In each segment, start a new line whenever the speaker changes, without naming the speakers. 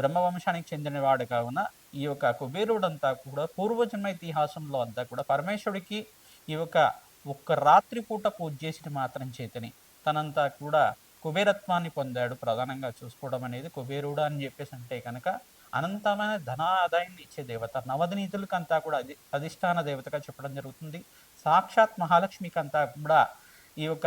బ్రహ్మవంశానికి చెందినవాడు కావున ఈ యొక్క కుబేరుడంతా కూడా పూర్వజన్మ ఇతిహాసంలో అంతా కూడా పరమేశ్వరుడికి ఈ యొక్క ఒక్క రాత్రి పూట పూజ చేసి మాత్రం చేతని. తనంతా కూడా కుబేరత్వాన్ని పొందాడు. ప్రధానంగా చూసుకోవడం అనేది కుబేరుడు అని చెప్పేసి అంటే కనుక అనంతమైన ధన ఆదాయాన్ని ఇచ్చే దేవత నవదినీతులకంతా కూడా అధి అధిష్టాన దేవతగా చెప్పడం జరుగుతుంది. సాక్షాత్ మహాలక్ష్మికి అంతా కూడా ఈ యొక్క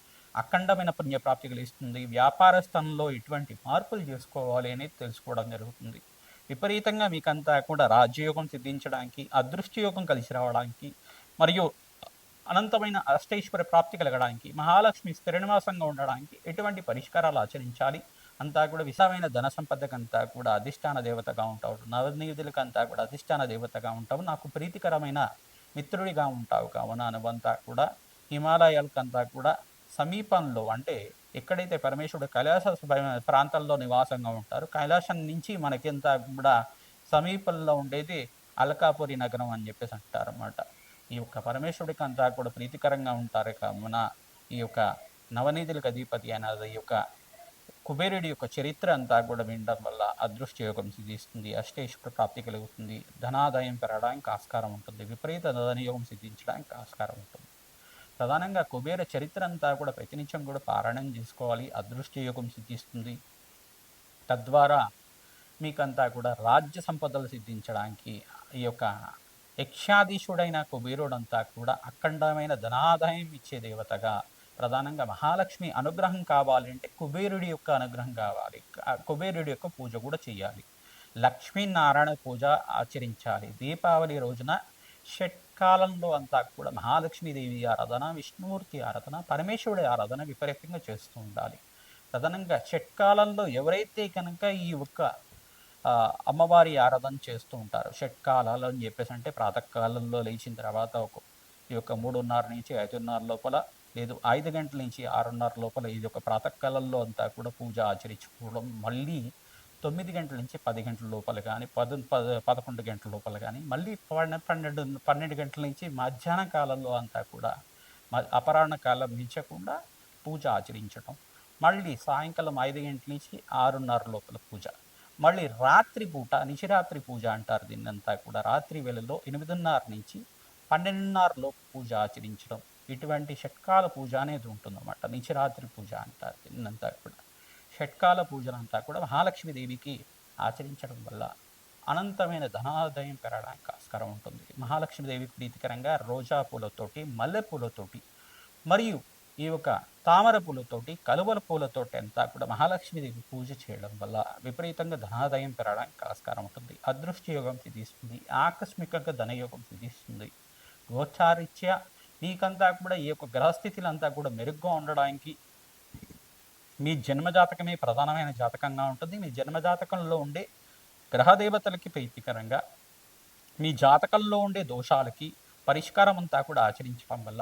అఖండమైన పుణ్యప్రాప్తి కలిగిస్తుంది వ్యాపార స్థానంలో ఎటువంటి మార్పులు చేసుకోవాలి అనేది తెలుసుకోవడం జరుగుతుంది. విపరీతంగా మీకంతా కూడా రాజ్యయోగం సిద్ధించడానికి అదృష్టయోగం కలిసి రావడానికి మరియు అనంతమైన అష్టైశ్వర ప్రాప్తి కలగడానికి మహాలక్ష్మి స్థిరనివాసంగా ఉండడానికి ఎటువంటి పరిష్కారాలు ఆచరించాలి? అంతా కూడా విశాలమైన ధన సంపదకంతా కూడా అధిష్టాన దేవతగా ఉంటావు. నవనిధులకంతా కూడా అధిష్టాన దేవతగా ఉంటావు. నాకు ప్రీతికరమైన మిత్రుడిగా ఉంటావు. కావున అనువంతా కూడా హిమాలయాలకంతా కూడా సమీపంలో అంటే ఎక్కడైతే పరమేశ్వరుడు కైలాస ప్రాంతాల్లో నివాసంగా ఉంటారు కైలాసం నుంచి మనకింత కూడా సమీపంలో ఉండేది అలకాపురి నగరం అని చెప్పేసి అంటారు అన్నమాట ఈ యొక్క పరమేశ్వరుడికి అంతా కూడా ప్రీతికరంగా ఉంటారు. కావున ఈ యొక్క నవనీతులకు అధిపతి అయిన ఈ యొక్క కుబేరుడి యొక్క చరిత్ర అంతా కూడా వినడం వల్ల అదృష్ట యోగం సిద్ధిస్తుంది. అష్టేశ్వర ప్రాప్తి కలుగుతుంది. ధనాదాయం పెరగడానికి ఆస్కారం ఉంటుంది. విపరీత ధనయోగం సిద్ధించడానికి ఆస్కారం ఉంటుంది. ప్రధానంగా కుబేర చరిత్ర అంతా కూడా ప్రతినిత్యం కూడా పారాయణం చేసుకోవాలి అదృష్ట యోగం సిద్ధిస్తుంది. తద్వారా మీకంతా కూడా రాజ్య సంపదలు సిద్ధించడానికి ఈ యొక్క యక్షాధీశుడైన కుబేరుడంతా కూడా అఖండమైన ధనాదాయం ఇచ్చే దేవతగా ప్రధానంగా మహాలక్ష్మి అనుగ్రహం కావాలి అంటే కుబేరుడి యొక్క అనుగ్రహం కావాలి. కుబేరుడి యొక్క పూజ కూడా చేయాలి. లక్ష్మీనారాయణ పూజ ఆచరించాలి. దీపావళి రోజున షట్ కాలంలో అంతా కూడా మహాలక్ష్మీదేవి ఆరాధన విష్ణుమూర్తి ఆరాధన పరమేశ్వరుడి ఆరాధన విపరీతంగా చేస్తూ ఉండాలి. ప్రధానంగా షట్కాలంలో ఎవరైతే కనుక ఈ ఒక్క అమ్మవారి ఆరాధన చేస్తూ ఉంటారు షట్కాలాలు అని చెప్పేసి అంటే ప్రాతకాలంలో లేచిన తర్వాత ఒక ఈ యొక్క మూడున్నర నుంచి ఐదున్నర లోపల లేదు ఐదు గంటల నుంచి ఆరున్నర లోపల ఇది ఒక ప్రాతకాలంలో అంతా కూడా పూజ ఆచరించుకోవడం మళ్ళీ తొమ్మిది గంటల నుంచి పది గంటల లోపల కానీ పద పద పదకొండు గంటల లోపల కానీ మళ్ళీ పన్నెండు పన్నెండు గంటల నుంచి మధ్యాహ్న కాలంలో అంతా కూడా అపరాహ్న కాలం మించకుండా పూజ ఆచరించడం మళ్ళీ సాయంకాలం ఐదు గంటల నుంచి ఆరున్నర లోపల పూజ మళ్ళీ రాత్రి పూట నిశిరాత్రి పూజ అంటారు దీన్నంతా కూడా. రాత్రి వేళలో ఎనిమిదిన్నర నుంచి పన్నెండున్నర లోపు పూజ ఆచరించడం ఇటువంటి షట్కాల పూజ అనేది ఉంటుందన్నమాట. నిశిరాత్రి పూజ అంటారు దీన్నంతా కూడా. షట్కాల పూజలంతా కూడా మహాలక్ష్మీదేవికి ఆచరించడం వల్ల అనంతమైన ధనాదాయం పెరగడానికి ఆస్కారం ఉంటుంది. మహాలక్ష్మీదేవికి ప్రీతికరంగా రోజా పూలతోటి మల్లె పూలతోటి మరియు ఈ యొక్క తామర పూలతోటి కలువల పూలతోటి అంతా కూడా మహాలక్ష్మీదేవి పూజ చేయడం వల్ల విపరీతంగా ధనాదాయం పెరగడానికి ఆస్కారం ఉంటుంది. అదృష్ట యోగం సిద్ధిస్తుంది. ఆకస్మికంగా ధనయోగం సిద్ధిస్తుంది. గోచారిత్య మీకంతా కూడా ఈ యొక్క గ్రహస్థితులంతా కూడా మెరుగ్గా ఉండడానికి మీ జన్మజాతకమే ప్రధానమైన జాతకంగా ఉంటుంది. మీ జన్మజాతకంలో ఉండే గ్రహదేవతలకి ప్రీతికరంగా మీ జాతకంలో ఉండే దోషాలకి పరిష్కారం అంతా కూడా ఆచరించడం వల్ల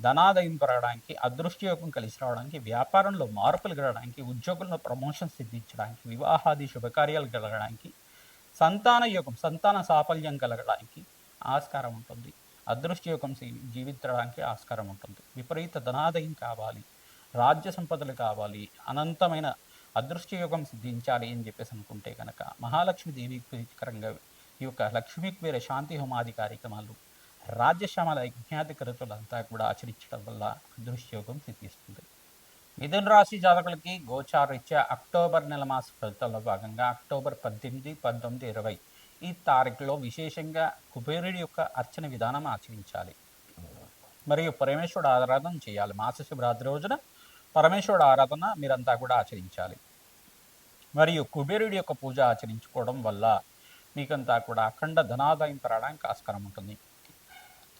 ధనాదయం పెరగడానికి అదృష్టయోగం కలిసి రావడానికి వ్యాపారంలో మార్పులు కలగడానికి ఉద్యోగుల్లో ప్రమోషన్ సిద్ధించడానికి వివాహాది శుభకార్యాలు కలగడానికి సంతాన యోగం సంతాన సాఫల్యం కలగడానికి ఆస్కారం ఉంటుంది. అదృష్టయోగం జీవించడానికి ఆస్కారం ఉంటుంది. విపరీత ధనాదయం కావాలి. రాజ్య సంపదలు కావాలి అనంతమైన అదృష్టయోగం సిద్ధించాలి అని చెప్పేసి అనుకుంటే కనుక మహాలక్ష్మి దేవి ప్రీతికరంగా ఈ యొక్క లక్ష్మీ కుబేర శాంతి హోమాది కార్యక్రమాలు రాజ్యశ్యామల యజ్ఞాధికృతులంతా కూడా ఆచరించడం వల్ల అదృష్టయోగం సిద్ధిస్తుంది. మిథున రాశి జాతకులకి గోచారీత్యా అక్టోబర్ నెల మాస ఫలితాల్లో భాగంగా అక్టోబర్ పద్దెనిమిది పంతొమ్మిది ఇరవై ఈ తారీఖులో విశేషంగా కుబేరుడి యొక్క అర్చన విధానం ఆచరించాలి. మరియు పరమేశ్వరుడు ఆరాధన చేయాలి. మాస శివరాత్రి రోజున పరమేశ్వరుడు ఆరాధన మీరంతా కూడా ఆచరించాలి. మరియు కుబేరుడి యొక్క పూజ ఆచరించుకోవడం వల్ల మీకంతా కూడా అఖండ ధనాదాయం పెరగడానికి ఆస్కారం ఉంటుంది.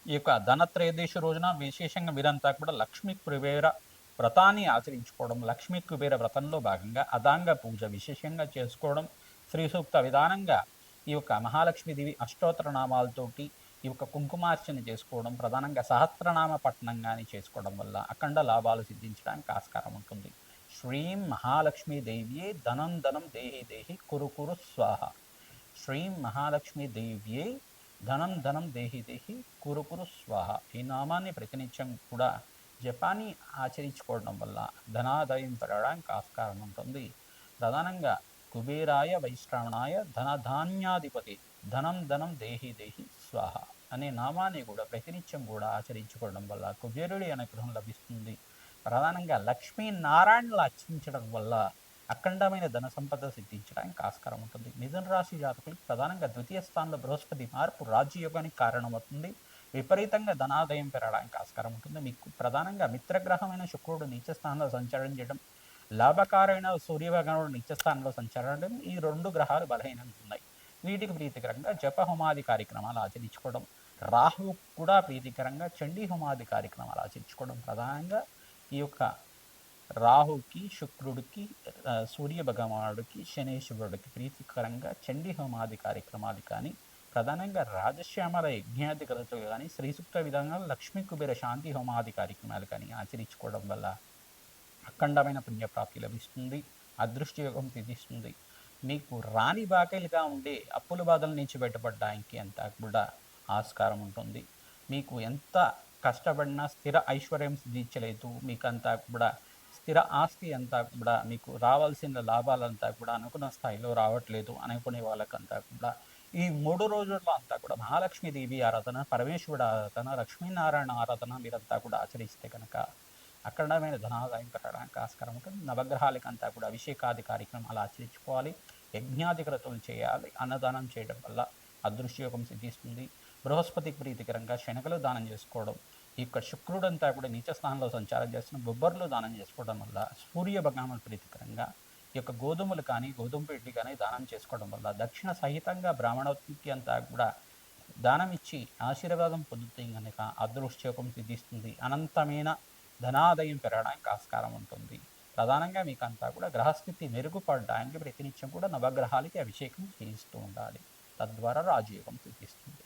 ఈ యొక్క ధనత్రయోదశి రోజున విశేషంగా మీరంతా కూడా లక్ష్మీ కుబేర వ్రతాన్ని ఆచరించుకోవడం లక్ష్మీ కుబేర వ్రతంలో భాగంగా అదాంగ పూజ విశేషంగా చేసుకోవడం శ్రీ సూక్త విధానంగా ఈ యొక్క మహాలక్ష్మీదేవి అష్టోత్తర నామాలతోటి ఈ యొక్క కుంకుమార్చన చేసుకోవడం ప్రధానంగా సహస్రనామ పట్టణం కానీ చేసుకోవడం వల్ల అఖండ లాభాలు సిద్ధించడానికి ఆస్కారం ఉంటుంది. శ్రీం మహాలక్ష్మీదేవ్యే ధనం ధనం దేహి దేహి కురు కురు స్వాహ. శ్రీం మహాలక్ష్మీదేవ్యే ధనం ధనం దేహి దేహి కురు కురు స్వాహ. ఈ నామాన్ని ప్రతినిత్యం కూడా జపాన్ని ఆచరించుకోవడం వల్ల ధనాదాయం పెరగడానికి ఆస్కారం ఉంటుంది. ప్రధానంగా కుబేరాయ వైశ్రావణాయ ధనధాన్యాధిపతి ధనం ధనం దేహి దేహి స్వాహ. అనే నామాన్ని కూడా ప్రతినిత్యం కూడా ఆచరించుకోవడం వల్ల కుబేరుడి అనుగ్రహం లభిస్తుంది. ప్రధానంగా లక్ష్మీ నారాయణలు అర్చించడం వల్ల అఖండమైన ధన సంపద సిద్ధించడానికి ఆస్కారం ఉంటుంది. మిథున రాశి జాతకులకు ప్రధానంగా ద్వితీయ స్థానంలో బృహస్పతి మార్పు రాజ్యయోగానికి కారణమవుతుంది. విపరీతంగా ధనాదాయం పెరగడానికి ఆస్కారం ఉంటుంది. మీకు ప్రధానంగా మిత్రగ్రహమైన శుక్రుడు నీచ స్థానంలో సంచారం చేయడం లాభకారైన సూర్యభగవానుడు నిత్య స్థానంలో సంచారం ఈ రెండు గ్రహాలు బలహీనంగా ఉన్నాయి. వీటికి ప్రీతికరంగా జప హోమాది కార్యక్రమాలు ఆచరించుకోవడం రాహు కూడా ప్రీతికరంగా చండీ హోమాది కార్యక్రమాలు ఆచరించుకోవడం ప్రధానంగా ఈ యొక్క రాహుకి శుక్రుడికి సూర్య భగవానుడికి శనేశ్వరుడికి ప్రీతికరంగా చండీ హోమాది కార్యక్రమాలు కానీ ప్రధానంగా రాజశ్యామల యజ్ఞాది కథలు కానీ శ్రీసూక్త విధంగా లక్ష్మీ కుబేర శాంతి హోమాది కార్యక్రమాలు కానీ ఆచరించుకోవడం వల్ల అఖండమైన పుణ్యప్రాప్తి లభిస్తుంది అదృష్ట యోగం సిద్ధిస్తుంది మీకు రాణి బాకలిగా ఉండే అప్పుల బాధల నుంచి బయటపడడానికి అంతా కూడా ఆస్కారం ఉంటుంది. మీకు ఎంత కష్టపడినా స్థిర ఐశ్వర్యం సిద్ధించలేదు. మీకు అంతా కూడా స్థిర ఆస్తి అంతా కూడా మీకు రావాల్సిన లాభాలంతా కూడా అనుకున్న స్థాయిలో రావట్లేదు అనుకునే వాళ్ళకంతా కూడా. ఈ మూడు రోజుల్లో అంతా కూడా మహాలక్ష్మీదేవి ఆరాధన పరమేశ్వరుడు ఆరాధన లక్ష్మీనారాయణ ఆరాధన మీరంతా కూడా ఆచరిస్తే కనుక అఖండమైన ధనాదాయం పెట్టడానికి ఆస్కారం ఉంటుంది. నవగ్రహాలకి అంతా కూడా అభిషేకాది కార్యక్రమాలు ఆచరించుకోవాలి. యజ్ఞాది చేయాలి. అన్నదానం చేయడం వల్ల అదృశ్యోగం సిద్ధిస్తుంది. బృహస్పతికి ప్రీతికరంగా శనగలు దానం చేసుకోవడం ఈ యొక్క శుక్రుడంతా కూడా నీచ స్థానంలో సంచారం చేస్తున్న బొబ్బర్లు దానం చేసుకోవడం వల్ల సూర్య భగవానుడు ప్రీతికరంగా ఈ యొక్క గోధుమలు కానీ గోధుమ పిండి కానీ దానం చేసుకోవడం వల్ల దక్షిణ సహితంగా బ్రాహ్మణోత్పత్తి అంతా కూడా దానం ఇచ్చి ఆశీర్వాదం పొందుతుంది కనుక అదృష్టయోగం సిద్ధిస్తుంది. అనంతమైన ధనాదయం పెరగడానికి ఆస్కారం ఉంటుంది. ప్రధానంగా మీకు అంతా కూడా గ్రహస్థితి మెరుగుపడడానికి ప్రతినిత్యం కూడా నవగ్రహాలకి అభిషేకం చేయిస్తూ ఉండాలి. తద్వారా రాజయోగం సిద్ధిస్తుంది.